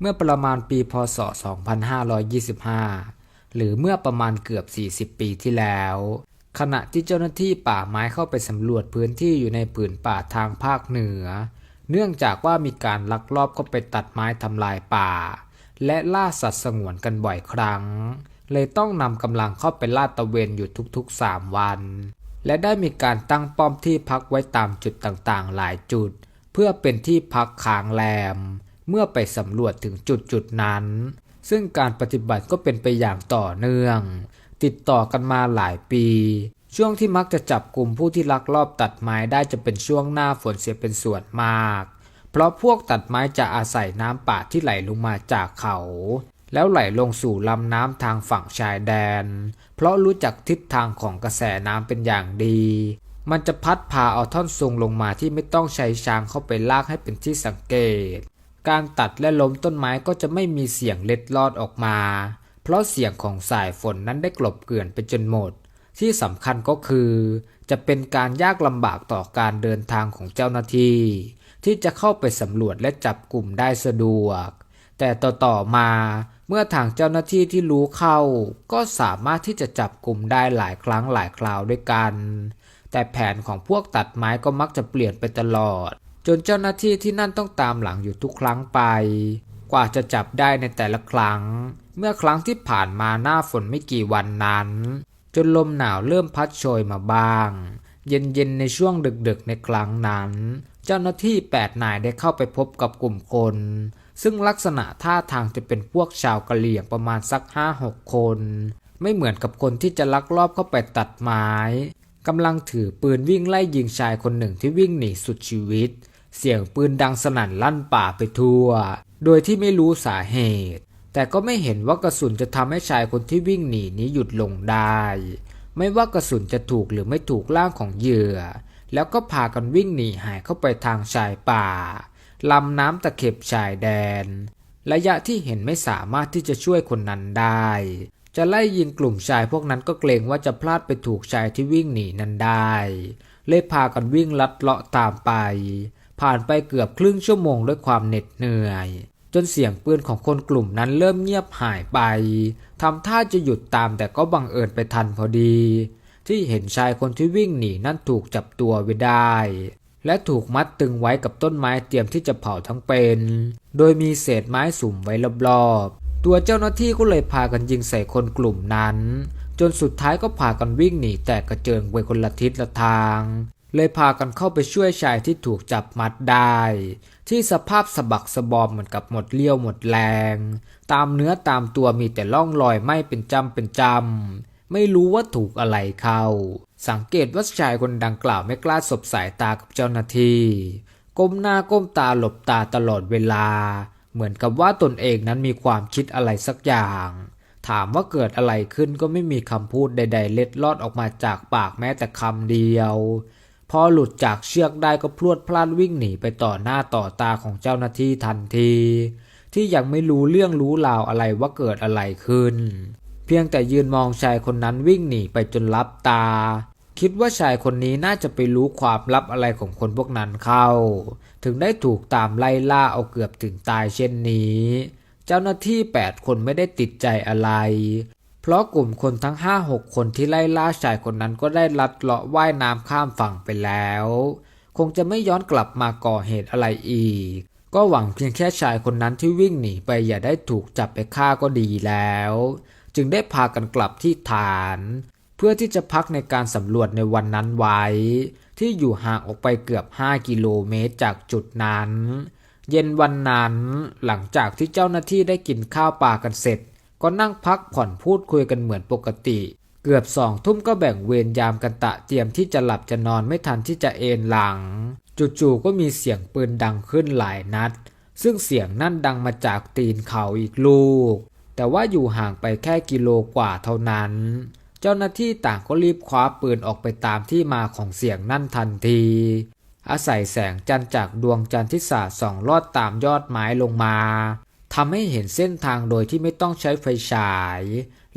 เมื่อประมาณปีพศ 2525 หรือเมื่อประมาณเกือบ 40 ปีที่แล้ว ขณะที่เจ้าหน้าที่ป่าไม้เข้าไปสำรวจพื้นที่อยู่ในผืนป่าทางภาคเหนือ เนื่องจากว่ามีการลักลอบเข้าไปตัดไม้ทำลายป่า และล่าสัตว์สงวนกันบ่อยครั้ง เลยต้องนำกำลังเข้าไปลาดตระเวนอยู่ทุกๆ 3 วัน และได้มีการตั้งป้อมที่พักไว้ตามจุดต่างๆ หลายจุด เพื่อเป็นที่พักค้างแรม เมื่อไปสำรวจถึงจุดจุดนั้น ซึ่งการปฏิบัติก็เป็นไปอย่างต่อเนื่อง ติดต่อกันมาหลายปี ช่วงที่มักจะจับกลุ่มผู้ที่ลักลอบตัดไม้ได้จะเป็นช่วงหน้าฝนเสียเป็นส่วนมาก เพราะพวกตัดไม้จะอาศัยน้ำป่าที่ไหลลงมาจากเขา แล้วไหลลงสู่ลำน้ำทางฝั่งชายแดน เพราะรู้จักทิศทางของกระแสน้ำเป็นอย่างดีมันจะพัดพาเอาท่อนซุงลงมาที่ไม่ต้องใช้ช้างเข้าไปลากให้เป็นที่สังเกต การตัดและล้มต้นไม้ก็จะไม่มีเสียงเล็ดลอดออกมา เพราะเสียงของสายฝนนั้นได้กลบเกลื่อนไปจนหมด ที่สำคัญก็คือ จะเป็นการยากลำบากต่อการเดินทางของเจ้าหน้าที่ ที่จะเข้าไปสำรวจและจับกลุ่มได้สะดวก แต่ต่อๆมาเมื่อทางเจ้าหน้าที่ที่รู้เข้า ก็สามารถที่จะจับกลุ่มได้หลายครั้งหลายคราวด้วยกัน แต่แผนของพวกตัดไม้ก็มักจะเปลี่ยนไปตลอด นเจ้าหน้าที่ที่นั่นต้องตามหลังอยู่ทุกครั้งไป กว่าจะจับได้ในแต่ละครั้ง เมื่อครั้งที่ผ่านมาหน้าฝนไม่กี่วันนั้น จนลมหนาวเริ่มพัดโชยมาบ้าง เย็นๆในช่วงดึกๆในครั้งนั้น เจ้าหน้าที่แปดนายได้เข้าไปพบกับกลุ่มคน ซึ่งลักษณะท่าทางจะเป็นพวกชาวกะเหรี่ยงประมาณสักห้าหกคน ไม่เหมือนกับคนที่จะลักลอบเข้าไปตัดไม้กำลังถือปืนวิ่งไล่ยิงชายคนหนึ่งที่วิ่งหนีสุดชีวิต เสียงปืนดังสนั่นลั่นป่าไปทั่ว โดยที่ไม่รู้สาเหตุ แต่ก็ไม่เห็นว่ากระสุนจะทำให้ชายคนที่วิ่งหนีนี้หยุดลงได้ ไม่ว่ากระสุนจะถูกหรือไม่ถูกร่างของเหยื่อ แล้วก็พากันวิ่งหนีหายเข้าไปทางชายป่าลำน้ำตะเข็บชายแดน ระยะที่เห็นไม่สามารถที่จะช่วยคนนั้นได้ จะไล่ยิงกลุ่มชายพวกนั้นก็เกรงว่าจะพลาดไปถูกชายที่วิ่งหนีนั้นได้ เลยพากันวิ่งลัดเลาะตามไป ผ่านไปเกือบครึ่งชั่วโมงด้วยความเหน็ดเหนื่อย จนเสียงปืนของคนกลุ่มนั้นเริ่มเงียบหายไปทำท่าจะหยุดตามแต่ก็บังเอิญไปทันพอดี ที่เห็นชายคนที่วิ่งหนีนั่นถูกจับตัวไว้ได้ และถูกมัดตึงไว้กับต้นไม้เตรียมที่จะเผาทั้งเป็น โดยมีเศษไม้สุ่มไว้รอบๆตัวเจ้าหน้าที่ก็เลยพากันยิงใส่คนกลุ่มนั้นจนสุดท้ายก็พากันวิ่งหนีแตกกระเจิงไปคนละทิศละทาง เลยพากันเข้าไปช่วยชายที่ถูกจับมัดได้ ที่สภาพสะบักสะบอมเหมือนกับหมดเลี้ยวหมดแรง ตามเนื้อตามตัวมีแต่ร่องรอยไหม้เป็นจำเป็นจำไม่รู้ว่าถูกอะไรเข้า สังเกตว่าชายคนดังกล่าวไม่กล้าสบสายตากับเจ้าหน้าที่ก้มหน้าก้มตาหลบตาตลอดเวลา เหมือนกับว่าตนเองนั้นมีความคิดอะไรสักอย่าง ถามว่าเกิดอะไรขึ้นก็ไม่มีคำพูดใด ๆ เล็ดลอดออกมาจากปากแม้แต่คำเดียว พอหลุดจากเชือกได้ก็พรวดพลาดวิ่งหนีไปต่อหน้าต่อตาของเจ้าหน้าที่ทันที ที่ยังไม่รู้เรื่องรู้ราวอะไรว่าเกิดอะไรขึ้น เพียงแต่ยืนมองชายคนนั้นวิ่งหนีไปจนลับตา คิดว่าชายคนนี้น่าจะไปรู้ความลับอะไรของคนพวกนั้นเข้า ถึงได้ถูกตามไล่ล่าเอาเกือบถึงตายเช่นนี้ เจ้าหน้าที่ 8 คนไม่ได้ติดใจอะไร เพราะกลุ่มคนทั้ง 5-6 คนที่ไล่ล่าชายคนนั้นก็ได้ลัดเลาะว่ายน้ำข้ามฝั่งไปแล้ว คงจะไม่ย้อนกลับมาก่อเหตุอะไรอีก ก็หวังเพียงแค่ชายคนนั้นที่วิ่งหนีไปอย่าได้ถูกจับไปฆ่าก็ดีแล้ว จึงได้พากันกลับที่ฐาน เพื่อที่จะพักในการสำรวจในวันนั้นไว้ ที่อยู่ห่างออกไปเกือบ 5 กิโลเมตรจากจุดนั้น เย็นวันนั้นหลังจากที่เจ้าหน้าที่ได้กินข้าวปลากันเสร็จ ก็นั่งพักผ่อนพูดคุยกันเหมือนปกติ เกือบสองทุ่มก็แบ่งเวรยามกันตะเตรียมที่จะหลับจะนอนไม่ทันที่จะเอนหลัง จู่ๆก็มีเสียงปืนดังขึ้นหลายนัด ซึ่งเสียงนั่นดังมาจากตีนเขาอีกลูก แต่ว่าอยู่ห่างไปแค่กิโลกว่าเท่านั้น เจ้าหน้าที่ต่างก็รีบคว้าปืนออกไปตามที่มาของเสียงนั่นทันทีอาศัยแสงจันทร์จากดวงจันทร์ที่สาดส่องลอดตามยอดไม้ลงมา ทำให้เห็นเส้นทางโดยที่ไม่ต้องใช้ไฟฉาย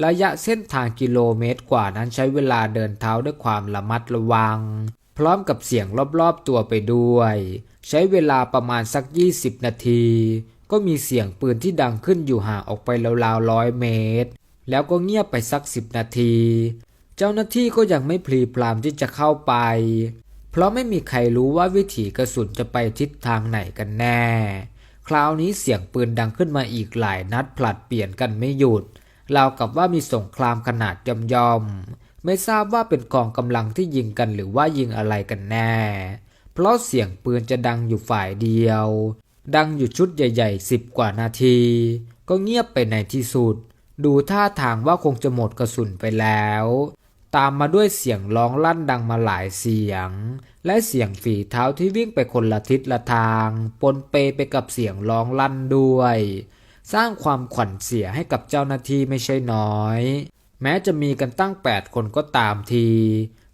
ระยะเส้นทางกิโลเมตรกว่านั้นใช้เวลาเดินเท้าด้วยความระมัดระวัง พร้อมกับเสียงรอบๆตัวไปด้วย ใช้เวลาประมาณสัก 20 นาที ก็มีเสียงปืนที่ดังขึ้นอยู่ห่างออกไปราวๆร้อยเมตร แล้วก็เงียบไปสักสิบนาที เจ้าหน้าที่ก็ยังไม่พลีพรามที่จะเข้าไป เพราะไม่มีใครรู้ว่าวิถีกระสุนจะไปทิศทางไหนกันแน่ คราวนี้เสียงปืนดังขึ้นมาอีกหลายนัดผลัดเปลี่ยนกันไม่หยุดราวกับว่ามีสงครามขนาดย่อมๆไม่ทราบว่าเป็นกองกำลังที่ยิงกันหรือว่ายิงอะไรกันแน่ เพราะเสียงปืนจะดังอยู่ฝ่ายเดียว ดังอยู่ชุดใหญ่ๆสิบกว่านาที ก็เงียบไปในที่สุด ดูท่าทางว่าคงจะหมดกระสุนไปแล้ว ตามมาด้วยเสียงร้องลั่นดังมาหลายเสียง และเสียงฝีเท้าที่วิ่งไปคนละทิศละทาง ปนเปไปกับเสียงร้องลั่นด้วย สร้างความขวัญเสียให้กับเจ้าหน้าที่ไม่ใช่น้อย แม้จะมีกันตั้ง 8 คนก็ตามที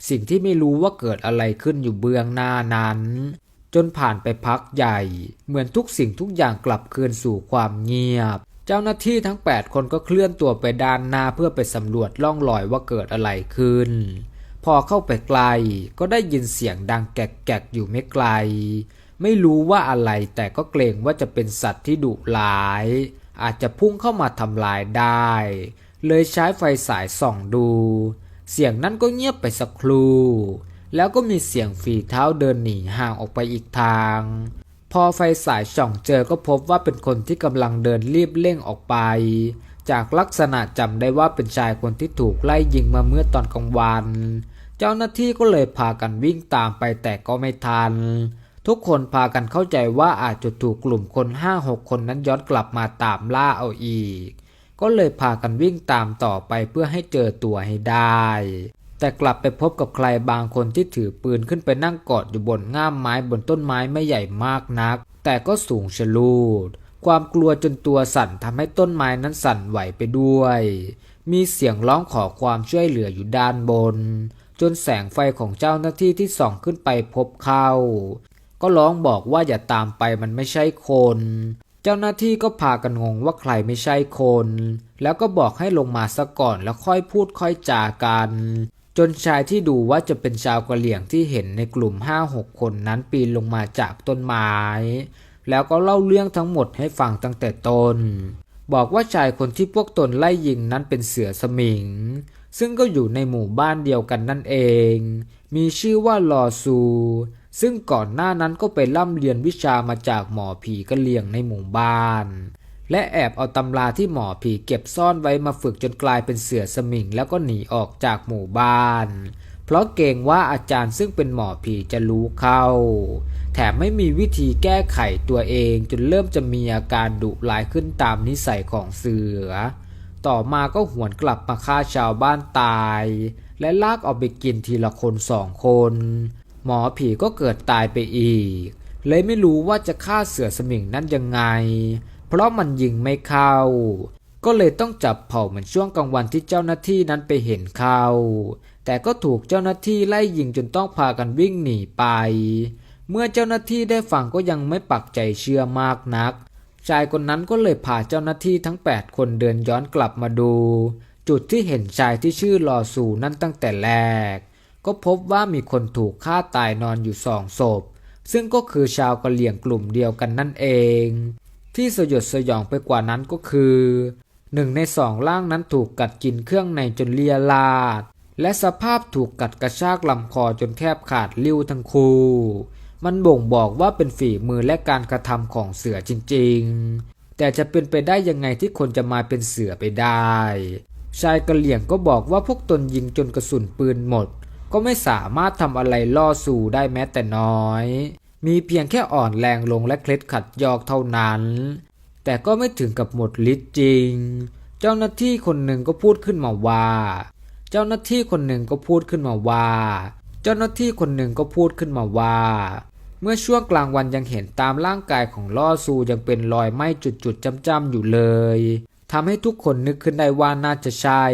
สิ่งที่ไม่รู้ว่าเกิดอะไรขึ้นอยู่เบื้องหน้านั้น จนผ่านไปพักใหญ่ เหมือนทุกสิ่งทุกอย่างกลับคืนสู่ความเงียบ เจ้าหน้าที่ทั้ง 8 คนก็เคลื่อนตัวไปด้านหน้าเพื่อไปสำรวจล่องรอยว่าเกิดอะไรขึ้น พอเข้าไปไกลก็ได้ยินเสียงดังแกกๆอยู่ไม่ไกล ไม่รู้ว่าอะไรแต่ก็เกรงว่าจะเป็นสัตว์ที่ดุร้าย อาจจะพุ่งเข้ามาทำลายได้ เลยใช้ไฟสายส่องดู เสียงนั้นก็เงียบไปสักครู่แล้วก็มีเสียงฝีเท้าเดินหนีห่างออกไปอีกทาง พอไฟสายส่องเจอก็พบว่าเป็นคนที่กำลังเดินรีบเร่งออกไป จากลักษณะจำได้ว่าเป็นชายคนที่ถูกไล่ยิงมาเมื่อตอนกลางวัน เจ้าหน้าที่ก็เลยพากันวิ่งตามไปแต่ก็ไม่ทัน ทุกคนพากันเข้าใจว่าอาจจะถูกกลุ่มคนห้าหกคนนั้นย้อนกลับมาตามล่าเอาอีก ก็เลยพากันวิ่งตามต่อไปเพื่อให้เจอตัวให้ได้ แต่กลับไปพบกับใครบางคนที่ถือปืนขึ้นไปนั่งกอดอยู่บนง่ามไม้บนต้นไม้ไม่ใหญ่มากนัก แต่ก็สูงชะลูด ความกลัวจนตัวสั่นทำให้ต้นไม้นั้นสั่นไหวไปด้วย มีเสียงร้องขอความช่วยเหลืออยู่ด้านบน จนแสงไฟของเจ้าหน้าที่ที่ส่องขึ้นไปพบเข้า ก็ร้องบอกว่าอย่าตามไปมันไม่ใช่คน เจ้าหน้าที่ก็พากันงงว่าใครไม่ใช่คน แล้วก็บอกให้ลงมาซะก่อนแล้วค่อยพูดค่อยจากัน จนชายที่ดูว่าจะเป็นชาวกะเหลี่ยงที่เห็นในกลุ่มห้าหกคนนั้นปีนลงมาจากต้นไม้ แล้วก็เล่าเรื่องทั้งหมดให้ฟังตั้งแต่ต้น บอกว่าชายคนที่พวกตนไล่ยิงนั้นเป็นเสือสมิง ซึ่งก็อยู่ในหมู่บ้านเดียวกันนั่นเอง มีชื่อว่าลอซู ซึ่งก่อนหน้านั้นก็ไปร่ำเรียนวิชามาจากหมอผีกะเหลี่ยงในหมู่บ้าน และแอบเอาตำราที่หมอผีเก็บซ่อนไว้มาฝึกจนกลายเป็นเสือสมิงแล้วก็หนีออกจากหมู่บ้าน เพราะเกรงว่าอาจารย์ซึ่งเป็นหมอผีจะรู้เข้า แถมไม่มีวิธีแก้ไขตัวเองจนเริ่มจะมีอาการดุร้ายขึ้นตามนิสัยของเสือ ต่อมาก็หวนกลับมาฆ่าชาวบ้านตาย และลากเอาไปกินทีละคนสองคน หมอผีก็เกิดตายไปอีก เลยไม่รู้ว่าจะฆ่าเสือสมิงนั้นยังไง เพราะมันยิงไม่เข้า ก็เลยต้องจับเผาเหมือนช่วงกลางวันที่เจ้าหน้าที่นั้นไปเห็นเขาแต่ก็ถูกเจ้าหน้าที่ไล่ยิงจนต้องพากันวิ่งหนีไป เมื่อเจ้าหน้าที่ได้ฟังก็ยังไม่ปักใจเชื่อมากนัก ชายคนนั้นก็เลยพาเจ้าหน้าที่ทั้ง 8 คนเดินย้อนกลับมาดู จุดที่เห็นชายที่ชื่อลอสูนั่นตั้งแต่แรก ก็พบว่ามีคนถูกฆ่าตายนอนอยู่สองศพ ซึ่งก็คือชาวกะเหลี่ยงกลุ่มเดียวกันนั่นเอง ที่สยดสยองไปกว่านั้นก็คือหนึ่งในสองร่างนั้นถูกกัดกินเครื่องในจนเลียลาด และสภาพถูกกัดกระชากลำคอจนแทบขาดลิ้วทั้งคู่ มันบ่งบอกว่าเป็นฝีมือและการกระทำของเสือจริงๆ แต่จะเป็นไปได้ยังไงที่คนจะมาเป็นเสือไปได้ ชายกระเหลี่ยงก็บอกว่าพวกตนยิงจนกระสุนปืนหมด ก็ไม่สามารถทำอะไรล่อสู่ได้แม้แต่น้อย มีเพียงแค่อ่อนแรงลงและเคล็ดขัดยอกเท่านั้น แต่ก็ไม่ถึงกับหมดฤทธิ์จริง เจ้าหน้าที่คนหนึ่งก็พูดขึ้นมาว่า เจ้าหน้าที่คนหนึ่งก็พูดขึ้นมาว่า เจ้าหน้าที่คนหนึ่งก็พูดขึ้นมาว่า เมื่อช่วงกลางวันยังเห็นตามร่างกายของล่อซูยังเป็นรอยไหม้จุดๆจ้ำๆอยู่เลยทำให้ทุกคนนึกขึ้นได้ว่าน่าจะใช่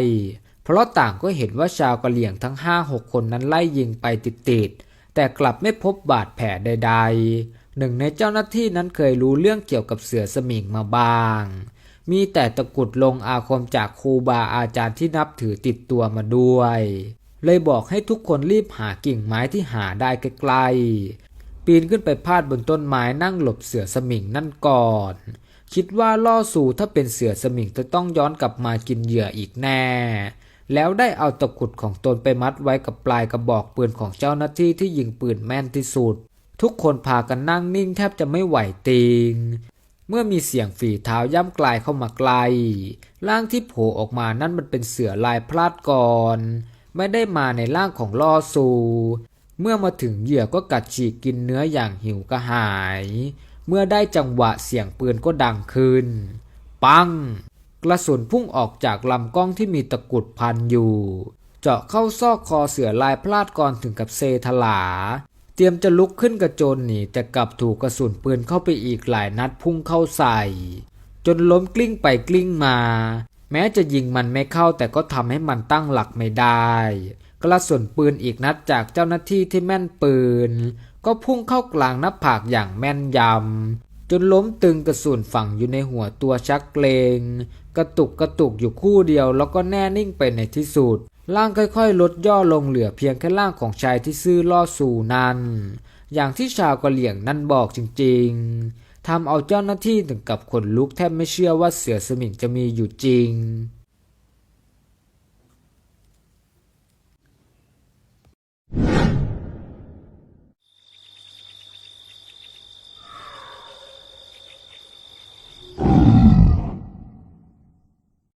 เพราะต่างก็เห็นว่าชาวกะเหลี่ยงทั้งห้าหกคนนั้นไล่ยิงไปติดๆ แต่กลับไม่พบบาดแผลใด ๆ หนึ่งในเจ้าหน้าที่นั้นเคยรู้เรื่องเกี่ยวกับเสือสมิงมาบ้าง มีแต่ตะกุดลงอาคมจากครูบาอาจารย์ที่นับถือติดตัวมาด้วย เลยบอกให้ทุกคนรีบหากิ่งไม้ที่หาได้ใกล้ๆ ปีนขึ้นไปพาดบนต้นไม้นั่งหลบเสือสมิงนั่นก่อนคิดว่าล่อสู่ถ้าเป็นเสือสมิงจะต้องย้อนกลับมากินเหยื่ออีกแน่ แล้วได้เอาตะกุดของตนไปมัดไว้กับปลายกระบอกปืนของเจ้าหน้าที่ที่ยิงปืนแม่นที่สุด ทุกคนพากันนั่งนิ่งแทบจะไม่ไหวติง เมื่อมีเสียงฝีเท้าย่ำกลายเข้ามาไกล ร่างที่โผล่ออกมานั่นมันเป็นเสือลายพลาดก่อน ไม่ได้มาในร่างของล่อซูเมื่อมาถึงเหยื่อก็กัดฉีกกินเนื้ออย่างหิวกระหาย เมื่อได้จังหวะเสียงปืนก็ดังขึ้น ปัง กระสุนพุ่งออกจากลำกล้องที่มีตะกุดพันอยู่ เจาะเข้าซอกคอเสือลายพลาดก่อนถึงกับเซถลา เตรียมจะลุกขึ้นกระโจนหนีแต่กลับถูกกระสุนปืนเข้าไปอีกหลายนัดพุ่งเข้าใส่ จนล้มกลิ้งไปกลิ้งมา แม้จะยิงมันไม่เข้าแต่ก็ทำให้มันตั้งหลักไม่ได้ กระสุนปืนอีกนัดจากเจ้าหน้าที่ที่แม่นปืน ก็พุ่งเข้ากลางหน้าผากอย่างแม่นยำจนล้มตึงกระสุนฝังอยู่ในหัวตัวชักเกรง กระตุกกระตุกอยู่คู่เดียวแล้วก็แน่นิ่งไปในที่สุดร่างค่อยๆ ลดย่อลงเหลือเพียงแค่ร่างของชายที่ซื่อล่อสู่นั้น อย่างที่ชาวกะเหลี่ยงนั่นบอกจริงๆทำเอาเจ้าหน้าที่ถึงกับขนลุกแทบไม่เชื่อว่าเสือสมิงจะมีอยู่จริง